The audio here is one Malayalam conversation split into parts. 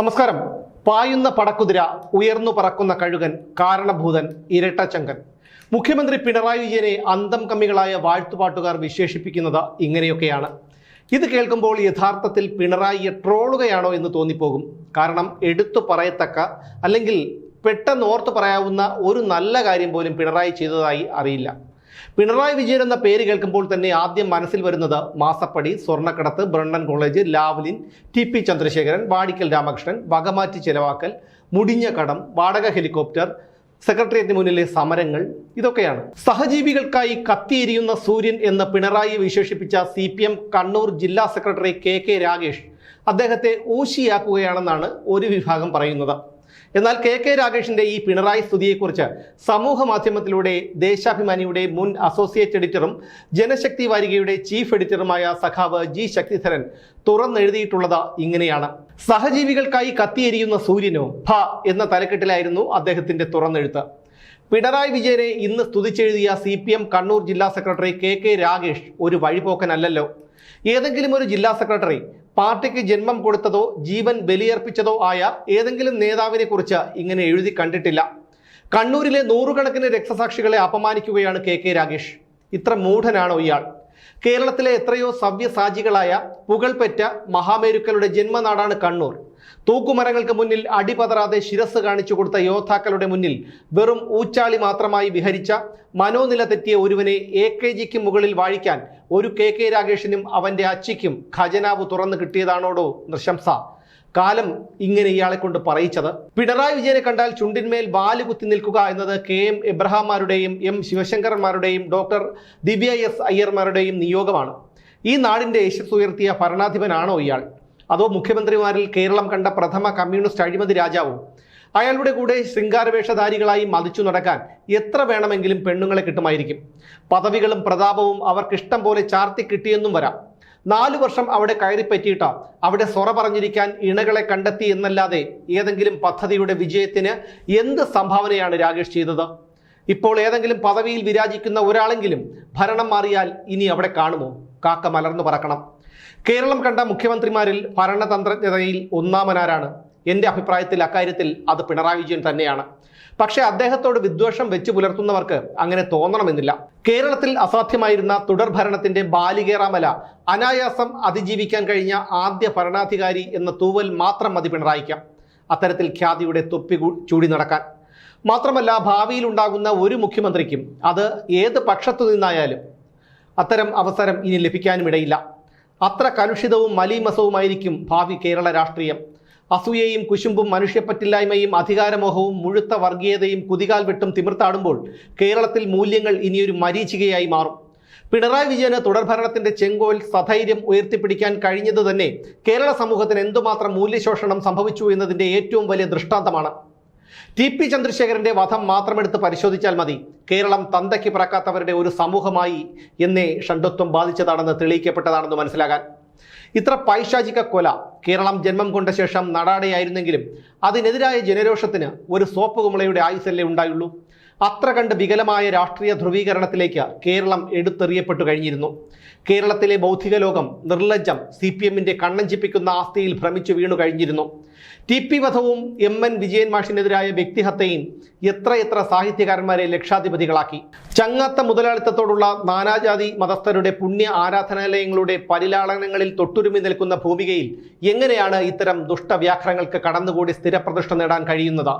നമസ്കാരം. പായുന്ന പടക്കുതിര ഉയർന്നു പറക്കുന്ന കഴുകൻ കാരണഭൂതൻ ഇരട്ടച്ചങ്കൻ. മുഖ്യമന്ത്രി പിണറായി വിജയനെ അന്തം കമ്മികളായ വാഴ്ത്തുപാട്ടുകാർ വിശേഷിപ്പിക്കുന്നത് ഇങ്ങനെയൊക്കെയാണ്. ഇത് കേൾക്കുമ്പോൾ യഥാർത്ഥത്തിൽ പിണറായിയെ ട്രോളുകയാണോ എന്ന് തോന്നിപ്പോകും. കാരണം എടുത്തു പറയത്തക്ക അല്ലെങ്കിൽ പെട്ടെന്ന് ഓർത്തു പറയാവുന്ന ഒരു നല്ല കാര്യം പോലും പിണറായി ചെയ്തതായി അറിയില്ല. പിണറായി വിജയൻ എന്ന പേര് കേൾക്കുമ്പോൾ തന്നെ ആദ്യം മനസ്സിൽ വരുന്നത് മാസപ്പടി സ്വർണക്കടത്ത് Brennen college Lavalin T P Chandrasekharan Vadikkal Ramakrishnan വകമാറ്റി ചെലവാക്കൽ മുടിഞ്ഞ കടം വാടക ഹെലികോപ്റ്റർ സെക്രട്ടേറിയറ്റിന് മുന്നിലെ സമരങ്ങൾ ഇതൊക്കെയാണ്. സഹജീവികൾക്കായി കത്തിയെരിയുന്ന സൂര്യൻ എന്ന് പിണറായി വിശേഷിപ്പിച്ച സി പി എം കണ്ണൂർ ജില്ലാ സെക്രട്ടറി കെ കെ രാഗേഷ് അദ്ദേഹത്തെ ഊശിയാക്കുകയാണെന്നാണ് ഒരു വിഭാഗം പറയുന്നത്. എന്നാൽ കെ കെ രാഗേഷിന്റെ ഈ പിണറായി സ്തുതിയെക്കുറിച്ച് സമൂഹ മാധ്യമത്തിലൂടെ ദേശാഭിമാനിയുടെ മുൻ അസോസിയേറ്റ് എഡിറ്ററും ജനശക്തി വാരികയുടെ ചീഫ് എഡിറ്ററുമായ സഖാവ് ജി ശക്തിധരൻ തുറന്നെഴുതിയിട്ടുള്ളത് ഇങ്ങനെയാണ്. സഹജീവികൾക്കായി കത്തിയെരിയുന്ന സൂര്യനോ ഭ എന്ന തലക്കെട്ടിലായിരുന്നു അദ്ദേഹത്തിന്റെ തുറന്നെഴുത്ത്. പിണറായി വിജയനെ ഇന്ന് സ്തുതിച്ചെഴുതിയ സി പി എം കണ്ണൂർ ജില്ലാ സെക്രട്ടറി കെ കെ രാഗേഷ് ഒരു വഴിപോക്കനല്ലല്ലോ. ഏതെങ്കിലും ഒരു ജില്ലാ സെക്രട്ടറി പാർട്ടിക്ക് ജന്മം കൊടുത്തതോ ജീവൻ ബലിയർപ്പിച്ചതോ ആയ ഏതെങ്കിലും നേതാവിനെ കുറിച്ച് ഇങ്ങനെ എഴുതി കണ്ടിട്ടില്ല. കണ്ണൂരിലെ നൂറുകണക്കിന് രക്തസാക്ഷികളെ അപമാനിക്കുകയാണ് കെ കെ രാഗേഷ് ഇത്ര മൂഢനാണോ ഇയാൾ? കേരളത്തിലെ എത്രയോ സവ്യസാചികളായ പുകൾപെറ്റ മഹാമേരുക്കളുടെ ജന്മനാടാണ് കണ്ണൂർ. തൂക്കുമരങ്ങൾക്ക് മുന്നിൽ അടിപതറാതെ ശിരസ് കാണിച്ചു കൊടുത്ത യോദ്ധാക്കളുടെ മുന്നിൽ വെറും ഊച്ചാളി മാത്രമായി വിഹരിച്ച മനോനില തെറ്റിയ ഒരുവനെ എ കെ ജിക്ക് മുകളിൽ വാഴിക്കാൻ ഒരു കെ കെ രാഗേഷിനും അവന്റെ അച്ചിക്കും ഖജനാവ് തുറന്നു കിട്ടിയതാണോടോ നൃശംസ. കാലം ഇങ്ങനെ ഇയാളെ കൊണ്ട് പറയിച്ചത്. പിണറായി വിജയനെ കണ്ടാൽ ചുണ്ടിന്മേൽ വാൽ കുത്തി നിൽക്കുക എന്നത് കെ എം എബ്രഹാമാരുടെയും എം ശിവശങ്കരന്മാരുടെയും ഡോക്ടർ ദിവ്യ എസ് അയ്യർമാരുടെയും നിയോഗമാണ്. ഈ നാടിന്റെ യശസ് ഉയർത്തിയ ഭരണാധിപനാണോ ഇയാൾ? അതോ മുഖ്യമന്ത്രിമാരിൽ കേരളം കണ്ട പ്രഥമ കമ്മ്യൂണിസ്റ്റ് അഴിമതി രാജാവോ? അയാളുടെ കൂടെ ശൃംഗാരവേഷധാരികളായി മതിച്ചു നടക്കാൻ എത്ര വേണമെങ്കിലും പെണ്ണുങ്ങളെ കിട്ടുമായിരിക്കും? പദവികളും പ്രതാപവും അവർക്കിഷ്ടം പോലെ ചാർത്തി കിട്ടിയെന്നും വരാം. നാലു വർഷം അവിടെ കയറിപ്പറ്റിയിട്ട അവിടെ സൊറ പറഞ്ഞിരിക്കാൻ ഇണകളെ കണ്ടെത്തി എന്നല്ലാതെ ഏതെങ്കിലും പദ്ധതിയുടെ വിജയത്തിന് എന്ത് സംഭാവനയാണ് രാകേഷ് ചെയ്തത്? ഇപ്പോൾ ഏതെങ്കിലും പദവിയിൽ വിരാജിക്കുന്ന ഒരാളെങ്കിലും ഭരണം മാറിയാൽ ഇനി അവിടെ കാണുമോ? കാക്ക മലർന്നു പറക്കണം. കേരളം കണ്ട മുഖ്യമന്ത്രിമാരിൽ ഭരണതന്ത്രജ്ഞതയിൽ ഒന്നാമനാരാണ്. എന്റെ അഭിപ്രായത്തിൽ അക്കാര്യത്തിൽ അത് പിണറായി വിജയൻ തന്നെയാണ്. പക്ഷേ അദ്ദേഹത്തോട് വിദ്വേഷം വെച്ച് പുലർത്തുന്നവർക്ക് അങ്ങനെ തോന്നണമെന്നില്ല. കേരളത്തിൽ അസാധ്യമായിരുന്ന തുടർ ഭരണത്തിന്റെ ബാലികേറാമല അനായാസം അതിജീവിക്കാൻ കഴിഞ്ഞ ആദ്യ ഭരണാധികാരി എന്ന തൂവൽ മാത്രം മതി പിണറായിക്കാം. അത്തരത്തിൽ ഖ്യാതിയുടെ തൊപ്പി ചൂടി നടക്കാൻ. മാത്രമല്ല ഭാവിയിൽ ഉണ്ടാകുന്ന ഒരു മുഖ്യമന്ത്രിക്കും അത് ഏത് പക്ഷത്തു നിന്നായാലും അത്തരം അവസരം ഇനി ലഭിക്കാനും ഇടയില്ല അത്ര കലുഷിതവും മലീമസവുമായിരിക്കും ഭാവി കേരള രാഷ്ട്രീയം. അസൂയയും കുശുമ്പും മനുഷ്യപ്പറ്റില്ലായ്മയും അധികാരമോഹവും മുഴുത്ത വർഗീയതയും കുതികാൽ വെട്ടും തിമിർത്താടുമ്പോൾ കേരളത്തിൽ മൂല്യങ്ങൾ ഇനിയൊരു മരീചികയായി മാറും. പിണറായി വിജയന് തുടർഭരണത്തിന്റെ ചെങ്കോൽ സധൈര്യം ഉയർത്തിപ്പിടിക്കാൻ കഴിഞ്ഞത് തന്നെ കേരള സമൂഹത്തിന് എന്തുമാത്രം മൂല്യശോഷണം സംഭവിച്ചു എന്നതിന്റെ ഏറ്റവും വലിയ ദൃഷ്ടാന്തമാണ്. ടി പി ചന്ദ്രശേഖരന്റെ വധം മാത്രമെടുത്ത് പരിശോധിച്ചാൽ മതി. കേരളം തന്തയ്ക്ക് പിറക്കാത്തവരുടെ ഒരു സമൂഹമായി എന്നേ ഷണ്ടത്വം ബാധിച്ചതാണെന്ന് തെളിയിക്കപ്പെട്ടതാണെന്ന് മനസ്സിലാകാൻ. ഇത്ര പൈശാചിക കൊല കേരളം ജന്മം കൊണ്ട ശേഷം നടാടെയായിരുന്നെങ്കിലും അതിനെതിരായ ജനരോഷത്തിന് ഒരു സോപ്പ് കുമളയുടെ ആയുസല്ലേ ഉണ്ടായുള്ളൂ? അത്ര കണ്ട് വികലമായ രാഷ്ട്രീയ ധ്രുവീകരണത്തിലേക്ക് കേരളം എടുത്തെറിയപ്പെട്ടു കഴിഞ്ഞിരുന്നു. കേരളത്തിലെ ബൗദ്ധിക ലോകം നിർലജ്ജം സി പി എമ്മിന്റെ കണ്ണഞ്ചിപ്പിക്കുന്ന ആസ്തിയിൽ ഭ്രമിച്ചു വീണു കഴിഞ്ഞിരുന്നു. ടി പി വധവും എം എൻ വിജയൻ മാഷിനെതിരായ വ്യക്തിഹത്യയും എത്രയെത്ര സാഹിത്യകാരന്മാരെ ലക്ഷാധിപതികളാക്കി. ചങ്ങാത്ത മുതലാളിത്തത്തോടുള്ള നാനാജാതി മതസ്ഥരുടെ പുണ്യ ആരാധനാലയങ്ങളുടെ പരിലാളനങ്ങളിൽ തൊട്ടുരുമി നിൽക്കുന്ന ഭൂമികയിൽ എങ്ങനെയാണ് ഇത്തരം ദുഷ്ടവ്യാഘ്രങ്ങൾക്ക് കടന്നുകൂടി സ്ഥിരപ്രതിഷ്ഠ നേടാൻ കഴിയുന്നത്?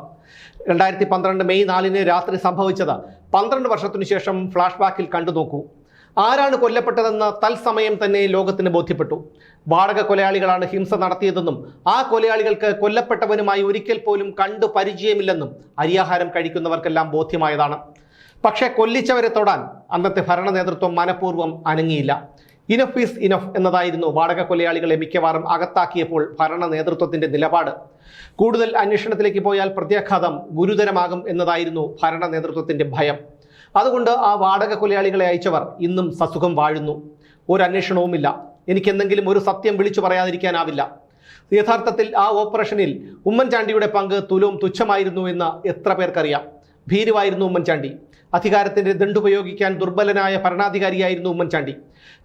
രണ്ടായിരത്തി പന്ത്രണ്ട് മെയ് നാലിന് രാത്രി സംഭവിച്ചത് പന്ത്രണ്ട് വർഷത്തിനു ശേഷം ഫ്ലാഷ് ബാക്കിൽ കണ്ടു നോക്കൂ. ആരാണ് കൊല്ലപ്പെട്ടതെന്ന് തത്സമയം തന്നെ ലോകത്തിന് ബോധ്യപ്പെട്ടു. വാടക കൊലയാളികളാണ് ഹിംസ നടത്തിയതെന്നും ആ കൊലയാളികൾക്ക് കൊല്ലപ്പെട്ടവനുമായി ഒരിക്കൽ പോലും കണ്ടു പരിചയമില്ലെന്നും അരിയാഹാരം കഴിക്കുന്നവർക്കെല്ലാം ബോധ്യമായതാണ്. പക്ഷേ കൊല്ലിച്ചവരെ തൊടാൻ അന്നത്തെ ഭരണ നേതൃത്വം മനഃപൂർവം അനങ്ങിയില്ല. ഇനഫ് ഈസ് ഇനഫ് എന്നതായിരുന്നു വാടക കൊലയാളികളെ മിക്കവാറും അകത്താക്കിയപ്പോൾ ഭരണ നേതൃത്വത്തിന്റെ നിലപാട്. കൂടുതൽ അന്വേഷണത്തിലേക്ക് പോയാൽ പ്രത്യാഘാതം ഗുരുതരമാകും എന്നതായിരുന്നു ഭരണ നേതൃത്വത്തിന്റെ ഭയം. അതുകൊണ്ട് ആ വാടക കൊലയാളികളെ അയച്ചവർ ഇന്നും സസുഖം വാഴുന്നു. ഒരു അന്വേഷണവുമില്ല എനിക്ക് എന്തെങ്കിലും ഒരു സത്യം വിളിച്ചു പറയാതിരിക്കാനാവില്ല. യഥാർത്ഥത്തിൽ ആ ഓപ്പറേഷനിൽ ഉമ്മൻചാണ്ടിയുടെ പങ്ക് തുലവും തുച്ഛമായിരുന്നു എന്ന് എത്ര പേർക്കറിയാം. ഭീരുവായിരുന്നു ഉമ്മൻചാണ്ടി. അധികാരത്തിന്റെ ദണ്ടുപയോഗിക്കാൻ ദുർബലനായ ഭരണാധികാരിയായിരുന്നു ഉമ്മൻചാണ്ടി.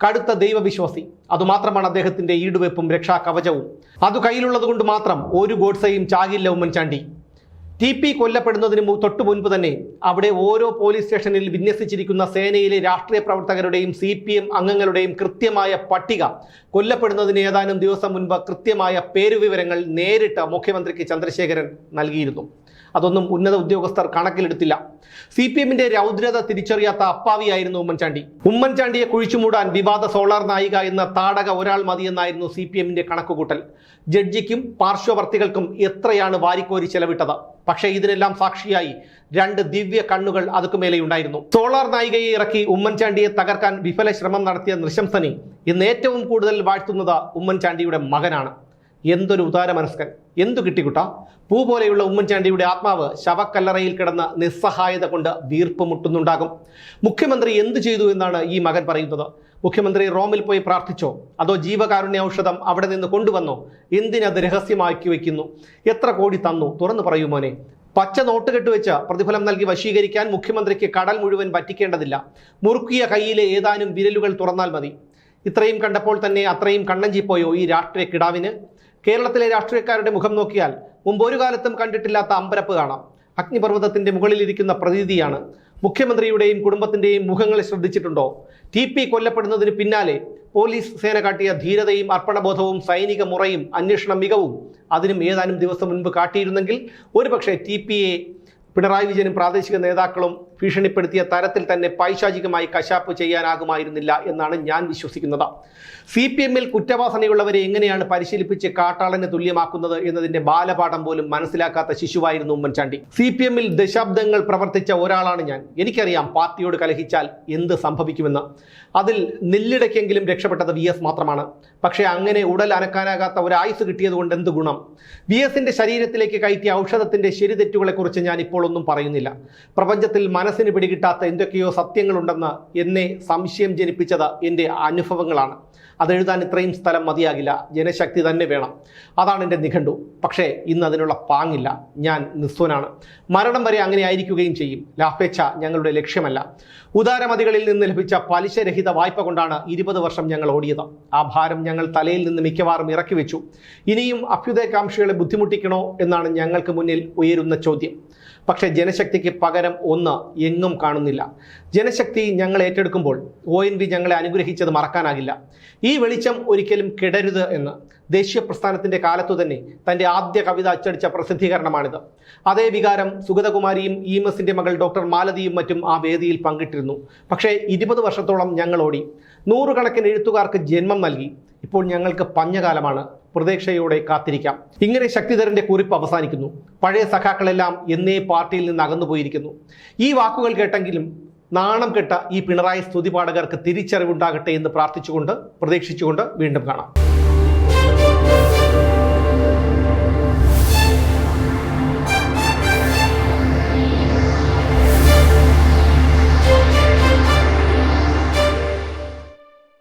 കടുത്ത ദൈവവിശ്വാസി. അതുമാത്രമാണ് അദ്ദേഹത്തിന്റെ ഈടുവെപ്പും രക്ഷാകവചവും. അത് കയ്യിലുള്ളത് കൊണ്ട് മാത്രം ഒരു ഗോഡ്സയും ചാകില്ല ഉമ്മൻചാണ്ടി. ടി പി കൊല്ലപ്പെടുന്നതിന് തൊട്ടു മുൻപ് തന്നെ അവിടെ ഓരോ പോലീസ് സ്റ്റേഷനിൽ വിന്യസിച്ചിരിക്കുന്ന സേനയിലെ രാഷ്ട്രീയ പ്രവർത്തകരുടെയും സി പി എം അംഗങ്ങളുടെയും കൃത്യമായ പട്ടിക. കൊല്ലപ്പെടുന്നതിന് ഏതാനും ദിവസം മുൻപ് കൃത്യമായ പേരുവിവരങ്ങൾ നേരിട്ട് മുഖ്യമന്ത്രിക്ക് ചന്ദ്രശേഖരൻ നൽകിയിരുന്നു. അതൊന്നും ഉന്നത ഉദ്യോഗസ്ഥർ കണക്കിലെടുത്തില്ല. സി പി എമ്മിന്റെ രൗദ്രത തിരിച്ചറിയാത്ത അപ്പാവിയായിരുന്നു ഉമ്മൻചാണ്ടി. ഉമ്മൻചാണ്ടിയെ കുഴിച്ചുമൂടാൻ വിവാദ സോളാർ നായിക എന്ന താടക ഒരാൾ മതിയെന്നായിരുന്നു സി പി എമ്മിന്റെ കണക്കുകൂട്ടൽ. ജഡ്ജിക്കും പാർശ്വവർത്തികൾക്കും എത്രയാണ് വാരിക്കോരി ചെലവിട്ടത്? പക്ഷേ ഇതിനെല്ലാം സാക്ഷിയായി രണ്ട് ദിവ്യ കണ്ണുകൾ അതുക്കുമേലെയുണ്ടായിരുന്നു സോളാർ നായികയെ ഇറക്കി ഉമ്മൻചാണ്ടിയെ തകർക്കാൻ വിഫല ശ്രമം നടത്തിയ നൃശംസനി ഇന്ന് ഏറ്റവും കൂടുതൽ വാഴ്ത്തുന്നത് ഉമ്മൻചാണ്ടിയുടെ മകനാണ്. എന്തൊരു ഉദാര മനസ്കൻ എന്തു കിട്ടിക്കുട്ട പൂ പോലെയുള്ള ഉമ്മൻചാണ്ടിയുടെ ആത്മാവ് ശവക്കല്ലറയിൽ കിടന്ന നിസ്സഹായത കൊണ്ട് വീർപ്പ് മുട്ടുന്നുണ്ടാകും. മുഖ്യമന്ത്രി എന്തു ചെയ്തു എന്നാണ് ഈ മകൻ പറയുന്നത്? മുഖ്യമന്ത്രി റോമിൽ പോയി പ്രാർത്ഥിച്ചോ? അതോ ജീവകാരുണ്യ ഔഷധം അവിടെ നിന്ന് കൊണ്ടുവന്നോ? എന്തിനത് രഹസ്യമാക്കി വയ്ക്കുന്നു? എത്ര കോടി തന്നു? തുറന്നു പറയൂ മോനെ. പച്ച നോട്ട് കെട്ടുവെച്ച് പ്രതിഫലം നൽകി വശീകരിക്കാൻ മുഖ്യമന്ത്രിക്ക് കടൽ മുഴുവൻ പറ്റിക്കേണ്ടതില്ല. മുറുക്കിയ കൈയിലെ ഏതാനും വിരലുകൾ തുറന്നാൽ മതി. ഇത്രയും കണ്ടപ്പോൾ തന്നെ അത്രയും കണ്ണഞ്ചിപ്പോയോ ഈ രാഷ്ട്രീയ കിടാവിന്? കേരളത്തിലെ രാഷ്ട്രീയക്കാരുടെ മുഖം നോക്കിയാൽ മുമ്പ് ഒരു കാലത്തും കണ്ടിട്ടില്ലാത്ത അമ്പരപ്പ് കാണാം. അഗ്നിപർവതത്തിന്റെ മുകളിലിരിക്കുന്ന പ്രതീതിയാണ്. മുഖ്യമന്ത്രിയുടെയും കുടുംബത്തിന്റെയും മുഖങ്ങൾ ശ്രദ്ധിച്ചിട്ടുണ്ടോ? ടി പി കൊല്ലപ്പെടുന്നതിന് പിന്നാലെ പോലീസ് സേന കാട്ടിയ ധീരതയും അർപ്പണബോധവും സൈനിക മുറയും അന്വേഷണ മികവും അതിനും ഏതാനും ദിവസം മുൻപ് കാട്ടിയിരുന്നെങ്കിൽ ഒരുപക്ഷെ ടി പിയെ പിണറായി വിജയനും പ്രാദേശിക നേതാക്കളും ഭീഷണിപ്പെടുത്തിയ തരത്തിൽ തന്നെ പൈശാചികമായി കശാപ്പ് ചെയ്യാനാകുമായിരുന്നില്ല എന്നാണ് ഞാൻ വിശ്വസിക്കുന്നത്. സി പി എമ്മിൽ കുറ്റവാസനയുള്ളവരെ എങ്ങനെയാണ് പരിശീലിപ്പിച്ച് കാട്ടാളനെ തുല്യമാക്കുന്നത് എന്നതിന്റെ ബാലപാഠം പോലും മനസ്സിലാക്കാത്ത ശിശുവായിരുന്നു ഉമ്മൻചാണ്ടി. സി പി എമ്മിൽ ദശാബ്ദങ്ങൾ പ്രവർത്തിച്ച ഒരാളാണ് ഞാൻ. എനിക്കറിയാം പാർട്ടിയോട് കലഹിച്ചാൽ എന്ത് സംഭവിക്കുമെന്ന്. അതിൽ നെല്ലിടയ്ക്കെങ്കിലും രക്ഷപ്പെട്ടത് വി എസ് മാത്രമാണ്. പക്ഷേ അങ്ങനെ ഉടൽ അനക്കാനാകാത്ത ഒരു ആയുസ് കിട്ടിയത് കൊണ്ട് എന്ത് ഗുണം? വി എസിന്റെ ശരീരത്തിലേക്ക് കയറ്റിയ ഔഷധത്തിന്റെ ശരിതെറ്റുകളെക്കുറിച്ച് ഞാൻ ഇപ്പോൾ ഒന്നും പറയുന്നില്ല. പ്രപഞ്ചത്തിൽ മനസ്സിന് പിടികിട്ടാത്ത എന്തൊക്കെയോ സത്യങ്ങളുണ്ടെന്ന് എന്നെ സംശയം ജനിപ്പിച്ചത് എന്റെ അനുഭവങ്ങളാണ്. അതെഴുതാൻ ഇത്രയും സ്ഥലം മതിയാകില്ല. ജനശക്തി തന്നെ വേണം. അതാണ് എന്റെ നിഘണ്ടു. പക്ഷേ ഇന്ന് അതിനുള്ള പാങ്ങില്ല. ഞാൻ നിസ്വനാണ് മരണം വരെ അങ്ങനെ ആയിരിക്കുകയും ചെയ്യും. ലാഭേച്ഛ ഞങ്ങളുടെ ലക്ഷ്യമല്ല. ഉദാരമതികളിൽ നിന്ന് ലഭിച്ച പലിശരഹിത വായ്പ കൊണ്ടാണ് ഇരുപത് വർഷം ഞങ്ങൾ ഓടിയത്. ആ ഭാരം ഞങ്ങൾ തലയിൽ നിന്ന് മിക്കവാറും ഇറക്കി വെച്ചു. ഇനിയും അഭ്യുദയകാംക്ഷികളെ ബുദ്ധിമുട്ടിക്കണോ എന്നാണ് ഞങ്ങൾക്ക് മുന്നിൽ ഉയരുന്ന ചോദ്യം. പക്ഷേ ജനശക്തിക്ക് പകരം ഒന്ന് എങ്ങും കാണുന്നില്ല. ജനശക്തി ഞങ്ങൾ ഏറ്റെടുക്കുമ്പോൾ ഒ എൻ വി ഞങ്ങളെ അനുഗ്രഹിച്ചത് മറക്കാനാകില്ല. ഈ വെളിച്ചം ഒരിക്കലും കിടരുത് എന്ന് ദേശീയ പ്രസ്ഥാനത്തിന്റെ കാലത്തു തന്നെ തന്റെ ആദ്യ കവിത അച്ചടിച്ച പ്രസിദ്ധീകരണമാണിത്. അതേ വികാരം സുഗതകുമാരിയും ഇ എം എസിന്റെ മകൾ ഡോക്ടർ മാലതിയും മറ്റും ആ വേദിയിൽ പങ്കിട്ടിരുന്നു. പക്ഷേ ഇരുപത് വർഷത്തോളം ഞങ്ങൾ ഓടി. നൂറുകണക്കിന് എഴുത്തുകാർക്ക് ജന്മം നൽകി. ഇപ്പോൾ ഞങ്ങൾക്ക് പഞ്ഞകാലമാണ്. പ്രതീക്ഷയോടെ കാത്തിരിക്കാം. ഇങ്ങനെ ശക്തിധരന്റെ കുറിപ്പ് അവസാനിക്കുന്നു. പഴയ സഖാക്കളെല്ലാം എന്നേ പാർട്ടിയിൽ നിന്ന് അകന്നു പോയിരിക്കുന്നു. ഈ വാക്കുകൾ കേട്ടെങ്കിലും നാണം കെട്ട ഈ പിണറായി സ്തുതിപാഠകർക്ക് തിരിച്ചറിവുണ്ടാകട്ടെ എന്ന് പ്രാർത്ഥിച്ചുകൊണ്ട് പ്രതീക്ഷിച്ചുകൊണ്ട് വീണ്ടും കാണാം.